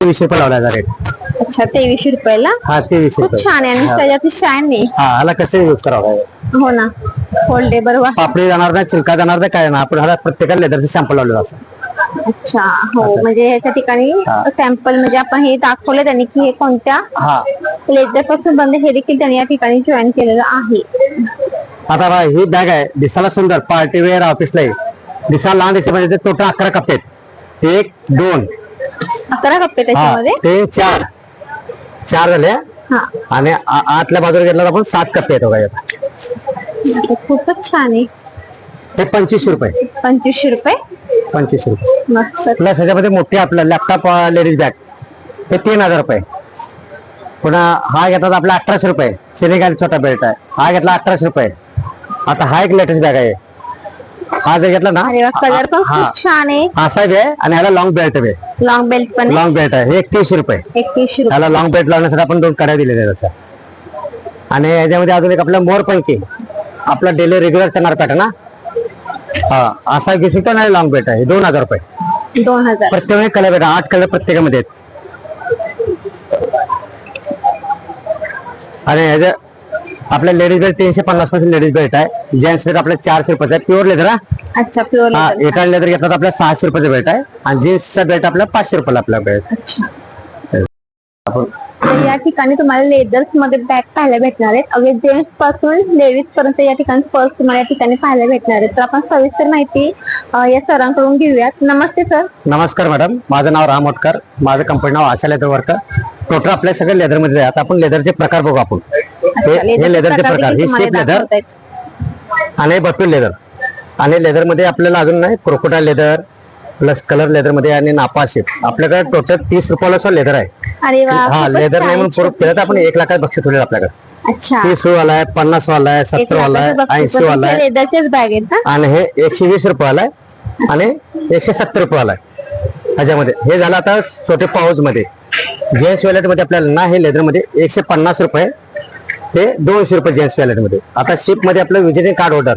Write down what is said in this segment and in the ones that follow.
वीस रुपये लावला रेट अच्छा तेवीसशे रुपयाला? हा तेवीस खूप रुपये छान आहे आणि त्याच्यात शाईन आहे. हा ह्याला कसं यूज करावं? लागेल हो ना. फोल्डेबल वा पापडी जाणार नाही चिलका जाणार नाही काय ना आपण ह्याला प्रत्येकाला लेदरचे सॅम्पल लावलेलं असं. अच्छा हो. म्हणजे ह्याच्या ठिकाणी सॅम्पल म्हणजे आपण हे दाखवलं त्यांनी की हे कोणत्या हा. लेदरपासून बंद हे देखील त्यांनी या ठिकाणी जॉईन केलेलं आहे. आता बघा ही बॅग आहे. दिसायला सुंदर. पार्टी वेअर ऑफिसला दिसायला लहान दिसते म्हणजे टोटल अकरा कप्पे आहेत. एक दोन. अकरा कप्पे त्याच्यामध्ये? ते चार. चार झाले हा? आणि आ- आतल्या बाजूला घेतला तर आपण सात कप्पे यात. खूपच छान आहे. हे पंचवीसशे रुपये. पंचवीसशे रुपये? पंचवीसशे रुपये. मस्त. प्लस ह्याच्यामध्ये मोठी आपलं लॅपटॉप लेडीज बॅग हे तीन हजार रुपये. पुन्हा हा घेतला तर आपला अठराशे रुपये. सिनेगाल छोटा बेल्ट आहे. हा घेतला अठराशे रुपये. आता हा एक लेटेस्ट बॅग आहे. हा जर घेतला ना? अरे वा कलर पण हा. खूप छान आहे. असा बी आहे आणि ह्याला लॉंग बेल्ट आहे लॉंग बेल्ट पण लॉंग बेल्ट आहे. हे एकतीसशे रुपये. एकवीसशे रुपये. ह्याला लॉंग बेल्ट लावण्यासाठी आपण दोन कड्या दिलेल्या आहेत असं. आणि याच्यामध्ये अजून एक आपला मोर पंखी आपला डेली रेग्युलर चणार पॅटर्न ना हा असा घेऊ शकतो आणि लॉंग बेल्ट आहे. हे दोन हजार रुपये. दोन हजार. प्रत्येक कलर भेटा आठ कलर प्रत्येकामध्ये आहेत. आणि ह्याच्या आपल्या लेडीज बेल्ट तीनशे पन्नासपासून लेडीज बेल्ट आहे जेंट्स बेल्ट आपल्या चारशे रुपयाचा आहे. प्युअर लेदर अच्छा प्युअर हा एका लेदर घेतला तर आपल्या सहाशे रुपयाचा बेल्ट आहे. आणि जीन्सचा बेल्ट आपल्या पाचशे रुपयाला आपला बेल्ट अच्छा. आपण तर या ठिकाणी तुम्हाला लेदर्समध्ये बॅग पाहायला भेटणार आहेत. अगदी जेंट्सपासून लेडीज पर्यंत या ठिकाणी पर्स तुम्हाला या ठिकाणी पाहायला भेटणार आहेत. तर आपण सविस्तर माहिती अं, या सरांकडून घेऊयात. नमस्ते सर. नमस्कार मॅडम माझं नाव राम ओटकर माझं कंपनी नाव आशा लेदर वर्कर टोटल आपल्या सगळे लेदरमध्ये आहे. आता आपण लेदरचे प्रकार बघू आपण. हे- हे लेदरचे प्रकार हे शेप लेदर आणि बटूल लेदर आणि लेदरमध्ये आपल्याला अजून नाही क्रोकोटा लेदर प्लस कलर लेदरमध्ये आणि नापा शेप आपल्याकडे टोटल तीस रुपयाला लेदर आहे. हा लेदर नाही. म्हणून आपण एक लाखात बक्षीस ठेवले आपल्याकडे. तीस वाला आहे पन्नास वाला आहे सत्तर वाला आहे. ऐंशी वाला आहे आणि हे एकशे वीस रुपयाला आहे आणि एकशे सत्तर रुपयाला आहे. ह्याच्यामध्ये. हे झालं आता छोटे पाऊसमध्ये जेंट्स वॅलेटमध्ये आपल्याला ना हे लेदरमध्ये एकशे पन्नास रुपये ते दोनशे रुपये जेंट्स वॅलेटमध्ये. आता शिपमध्ये आपलं visiting card order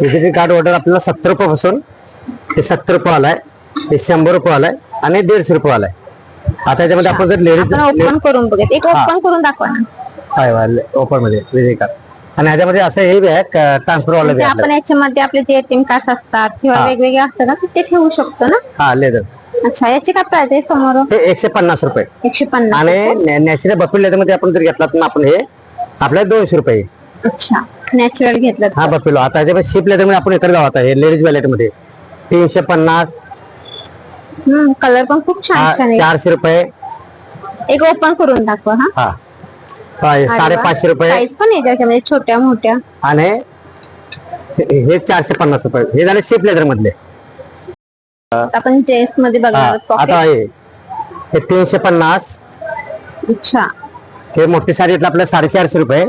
visiting card order आपल्याला सत्तर रुपये पासून ते सत्तर रुपये आलाय ते शंभर रुपये आलाय आणि दीडशे रुपये आलाय. आता याच्यामध्ये आपण जर लेडीज ओपन करून एक. ओपन करून दाखवा. ओपनमध्ये विजिटिंग कार्ड आणि ह्याच्यामध्ये असं हे बी आहे ट्रान्सफर वाला म्हणजे आपण याच्यामध्ये आपले जे एटीएम कार्ड असतात किंवा. वेगवेगळे असतात ना ते ठेवू शकतो ना? हा लेदर अच्छा याची काय प्राइस आहे समोर? हे एकशे पन्नास रुपये. एकशे पन्नास आणि नॅचरल बफेट लेदरमध्ये आपण जर घेतला तर आपण हे आपल्याला दोनशे रुपये. अच्छा. नॅचरल घेतलं तर. हा बफेलो आता याच्यामध्ये शिप लेदरमध्ये आपण इकडे जाऊ आता हे लेडीज वॅलेटमध्ये. तीनशे पन्नास. हम्म कलर पण खूप छान हा छान आहे. चारशे रुपये. एक ओपन करून दाखवा हा. हा. हा, हे साडेपाचशे रुपये. साईज पण आहे त्याच्यामध्ये छोट्या मोठ्या. आणि हे हे चारशे पन्नास रुपये. हे झाले शिप लेदर मधले. आता आपण जेंट्समध्ये हा, बघणार आहोत आता pocket. हे हे तीनशे पन्नास. अच्छा. हे मोठी साडी येतलं आपलं साडेचारशे रुपये.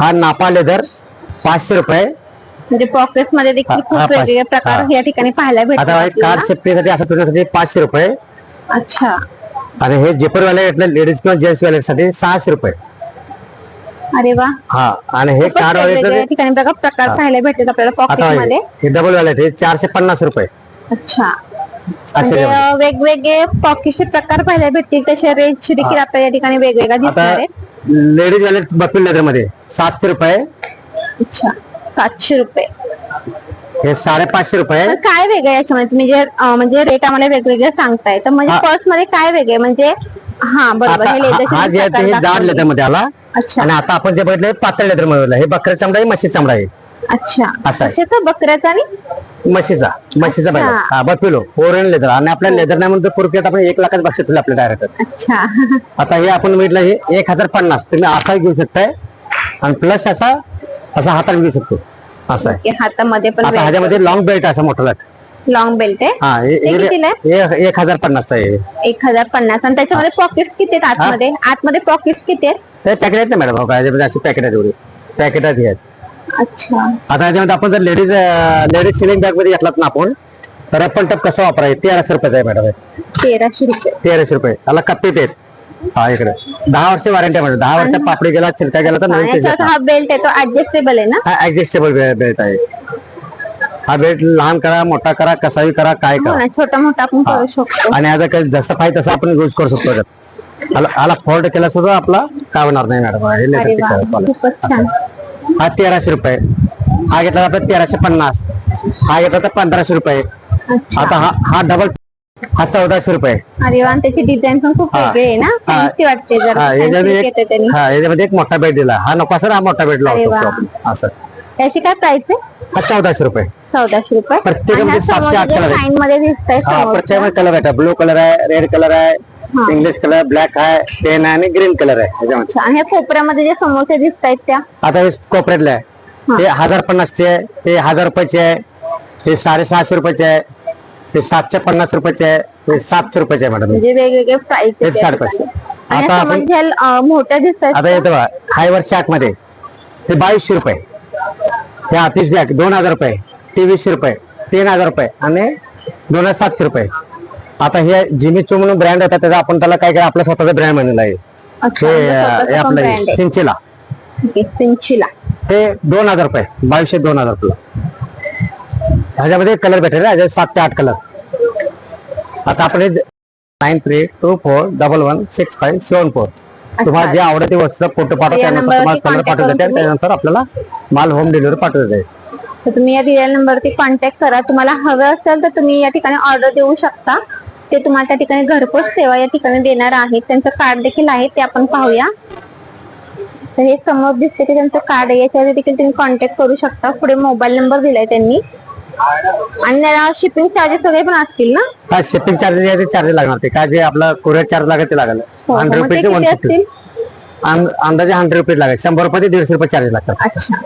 हा नापा लेदर पाचशे रुपये. म्हणजे पॉकेटमध्ये देखील हा, खूप वेगवेगळे प्रकार. या ठिकाणी पाहायला आता कार असं ठेवण्यासाठी पाचशे रुपये. अच्छा. आणि हे जेपर वाले लेडीज किंवा जेंट्स वाले साठी सहाशे रुपये. अरे वा. हा आणि हे कार वाले ठिकाणी प्रकार पाहायला भेटतात आपल्याला पॉकेट हे मध्ये. हे डबल वाले हे चारशे पन्नास रुपये. अच्छा. म्हणजे. अं, वेगवेगळे पॉकेटचे प्रकार पाहायला भेटतील तसे रेंज देखील आपल्याला या ठिकाणी वेगवेगळ्या दिसणार आहेत. लेडीज वाले बफिल लेदरमध्ये सातशे रुपये. अच्छा सातशे रुपये. हे साडेपाचशे रुपये. तर काय वेगळं आहे याच्यामध्ये? तुम्ही जे अं, म्हणजे रेट आम्हाला वेगवेगळे सांगताय तर म्हणजे हा. पर्समध्ये काय वेगळे म्हणजे हा बरोबर आता हे हा- लेदरचे हा जे आहे ते प्रकार हे जाड दाखवले. लेदरमध्ये आला. अच्छा. आणि आता आपण जे बघितलं हे पातळ लेदरमध्ये हे बकऱ्या चमडा आहे म्हशी चमडा आहे. अच्छा. असं आहे. कशाचा? बकऱ्याचा आणि? म्हशीचा. म्हशीचा अच्छा. पाहिजे हा बफिलो ओरिजिनल लेदर आणि आपल्या लेदर नाही म्हणतो पुरक्यात आपण एक लाखाच बक्षीस आपल्या डायरेक्ट अच्छा. आता हे आपण म्हटलं हे एक हजार पन्नास. तुम्ही असा घेऊ शकताय. आणि प्लस असा असा हातात घेऊ शकतो. असं आहे. ओके, हातामध्ये पण आता ह्याच्यामध्ये लॉंग बेल्ट असा मोठा लाट. लॉंग बेल्ट आहे? हा हे- ते हे- कितीला हे एक हजार पन्नासचा आहे एक हजार पन्नास. आणि त्याच्यामध्ये पॉकेट किती आहेत आतमध्ये? आतमध्ये पॉकेट किती आहेत? पॅकेट आहेत ना मॅडम हो पॅकेट आहेत एवढी. पॅकेट आहेत हे. आहेत अच्छा. आता याच्यामध्ये आपण जर लेडीज लेडीज सिलिंग बॅगमध्ये घेतलात ना आपण तर आपण टप कसं वापरायचं तेराशे रुपयाचा आहे मॅडम. तेराशे रुपये. तेराशे रुपये. त्याला कप्पे पेट हा इकडे. दहा वर्ष वॉरंटी मॅडम दहा वर्ष पापडी गेला चिलका गेला तर नवीन याच्यात हा बेल्ट आहे तो ऍडजस्टेबल आहे ना? हा ऍडजस्टेबल बेल्ट आहे. हा बेड लहान करा मोठा करा कसाही करा काय हो करा. ना छोटा मोठा आपण करू शकतो. आणि आता काही जसं पाहिजे तसं आपण यूज करू शकतो ह्याला फोल्ड केला सुद्धा आपला काय होणार नाही मॅडम हे अरे लेदरची वा quality. खूपच छान. हा तेराशे रुपये. हा घेतला आपला तेराशे पन्नास. हा घेतला तर पंधराशे रुपये. अच्छा. आता हा हा डबल हा चौदाशे रुपये. अरे वा आणि त्याची डिझाईन पण खूप हा. वेगळी आहे ना? हा. वाटते जरा. हा याच्यामध्ये एक येते त्यांनी. हा याच्यामध्ये एक मोठा बेड दिला. हा नको सर हा मोठा बेड लावू अरे शकतो वा. आपण असं. त्याची काय प्राइस आहे? हा चौदाशे रुपये. चौदाशे रुपये. प्रत्येकामध्ये सात ते आठ color आहेत. साईन मध्ये दिसत आहे प्रत्येक कलर आहे. ब्लू कलर आहे रेड कलर आहे. इंग्लिश कलर ब्लॅक आहे पेन आहे आणि ग्रीन कलर आहे. याच्यामध्ये आणि ह्या कोपऱ्यामध्ये जे समोसे दिसत आहेत त्या? आता हे कोपऱ्यातले आहे. हे. हजार पन्नासचे आहे हे हजार रुपयाचे आहे हे साडेसहाशे रुपयाचे आहे हे सातशे पन्नास रुपयाचे आहे हे सातशे रुपयाचे आहे मॅडम. म्हणजे वेगवेगळे प्राइस हे साडेपाचशे. आणि आता आपण समज ह्या, अं, मोठ्या दिसत आता आहेत येतो बघा हायवर चार्टमध्ये हे बावीसशे रुपये. हे ऑफिस बॅग दोन हजार रुपये. तेवीसशे रुपये तीन हजार रुपये आणि दोन हजार सातशे रुपये. आता हे जिमीचो म्हणून ब्रँड येतात त्याचा आपण त्याला काय काय आपला स्वतःचा ब्रँड म्हणलेला आहे. हे आपलं. सिंचेला. सिंचीला. हे दोन हजार रुपये बावीसशे दोन हजार रुपये. ह्याच्यामध्ये कलर भेटेल सात ते आठ कलर आता आपण nine three two four double one six five seven four तुम्हाला जे आवडते वस्तू फोटो पाठवा त्यानुसार तुम्हाला कलर करून त्यानंतर आपल्याला माल होम डिलिव्हरी पाठवत जाईल तर तुम्ही या दिलेल्या नंबरवरती कॉन्टॅक्ट करा. तुम्हाला हवं असेल तर तुम्ही या ठिकाणी ऑर्डर देऊ शकता. ते तुम्हाला त्या ठिकाणी घरपोच सेवा या ठिकाणी देणार आहेत. त्यांचं कार्ड देखील आहे ते आपण पाहूया. तर हे समोर दिसते ते त्यांचं कार्ड आहे. याच्यावर देखील तुम्ही कॉन्टॅक्ट करू शकता. पुढे मोबाईल नंबर दिलाय त्यांनी. आणि त्याला शिपिंग चार्जेस वगैरे पण असतील ना? काय शिपिंग चार्जेस ते चार्जेस लागणार. ते काय जे आपला कुरिअर चार्ज लागेल ते लागेल. हो, हंड्रेड ते रुपये किती असतील? अंदाजे हंड्रेड रुपये लागेल. शंभर रुपये ते दीडशे रुपये चार्जेस लागतात. अच्छा.